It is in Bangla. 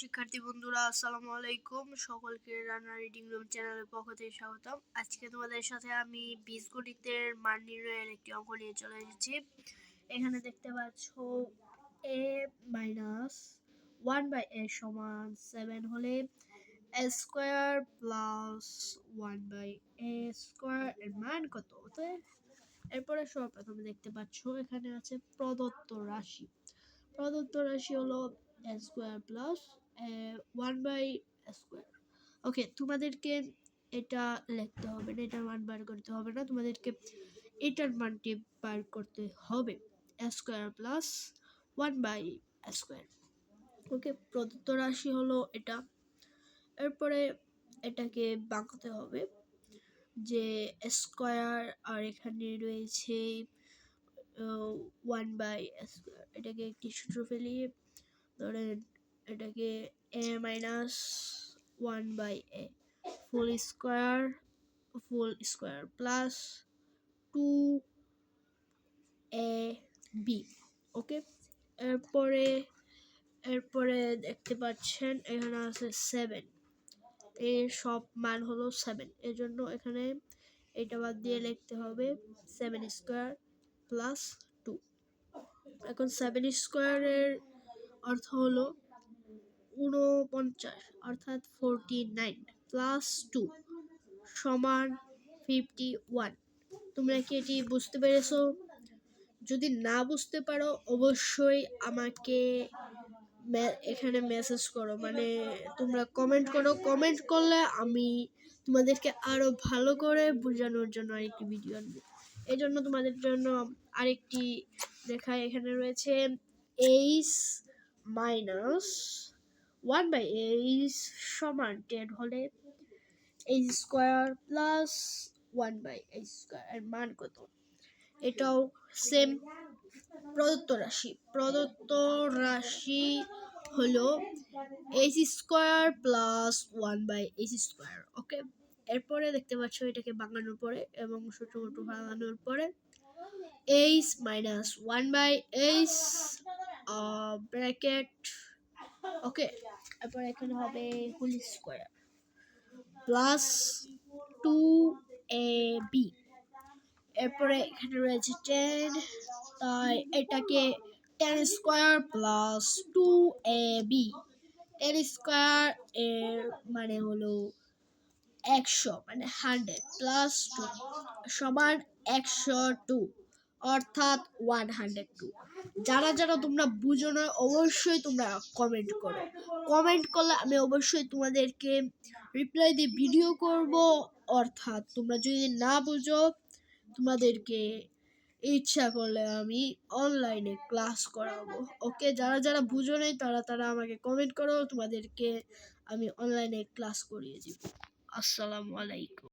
শিক্ষার্থী বন্ধুরা, আসসালামু আলাইকুম। সকলকে রান্না রিডিং রুম চ্যানেলের পক্ষ থেকে স্বাগতম। আজকে তোমাদের সাথে আমি বীজগণিতের মান নির্ণয়ের একটি অঙ্ক নিয়ে চলে এসেছি। এখানে দেখতে পাচ্ছ A minus one by A সমান সেভেন হলে A square plus one by A square এর মান কত? অতএব এরপরে সর্বপ্রথমে দেখতে পাচ্ছ এখানে আছে প্রদত্ত রাশি। প্রদত্ত রাশি হলো A square plus one by square okay তোমাদেরকে এটা লিখতে হবে না, এটার মান বার করতে হবে না, তোমাদেরকে এটার মানটি বার করতে হবে square plus one by square okay প্রদত্ত রাশি হলো এটা। এরপরে এটাকে বাঁকাতে হবে যে স্কোয়ার আর এখানে রয়েছে ওয়ান বাই স্কোয়ার এটাকে একটি সূত্র ফেলিয়ে ধরেন এটাকে A minus one by A full square full square plus two A B okay এরপরে এরপরে দেখতে পাচ্ছেন এখানে আছে সেভেন এর সব মান হলো সেভেন এর জন্য এখানে এটা বাদ দিয়ে লিখতে হবে সেভেন স্কোয়ার প্লাস টু এখন সেভেন স্কোয়ারের অর্থ হলো ঊনপঞ্চাশ, অর্থাৎ ফোরটি নাইন প্লাস টু সমান ফিফটি ওয়ান তোমরা কি এটি বুঝতে পেরেছ? যদি না বুঝতে পারো, অবশ্যই আমাকে এখানে মেসেজ করো। মানে তোমরা কমেন্ট করো। কমেন্ট করলে আমি তোমাদেরকে আরও ভালো করে বোঝানোর জন্য আরেকটি ভিডিও আনব। এই জন্য তোমাদের জন্য আরেকটি দেখায় এখানে রয়েছে H minus one by H সমান টেন হলে H square plus one by H square এর মান কত? এটাও সেম প্রদত্ত রাশি। প্রদত্ত রাশি হলো H square plus one by H square okay এরপরে দেখতে পাচ্ছ এটাকে বাঙানোর পরে এবং ছোটো মোটো বাঙানোর পরে H minus one by H bracket okay তারপর এখানে হবে whole square plus two A B এরপরে এখানে রয়েছে টেন তাই এটাকে ten square plus two A B ten square এর মানে হলো একশো মানে হান্ড্রেড প্লাস টু সমান একশো টু অর্থাৎ ওয়ান হান্ড্রেড টু যারা যারা তোমরা বুঝো না, অবশ্যই তোমরা কমেন্ট করো। কমেন্ট করলে আমি অবশ্যই তোমাদেরকে রিপ্লাই দিয়ে ভিডিও করব। অর্থাৎ তোমরা যদি না বুঝো, তোমাদেরকে ইচ্ছা করলে আমি অনলাইনে ক্লাস করাবো। ওকে যারা যারা বুঝো নেই, তারা তারা আমাকে কমেন্ট করো। তোমাদেরকে আমি অনলাইনে ক্লাস করিয়ে দিব। আসসালামু আলাইকুম।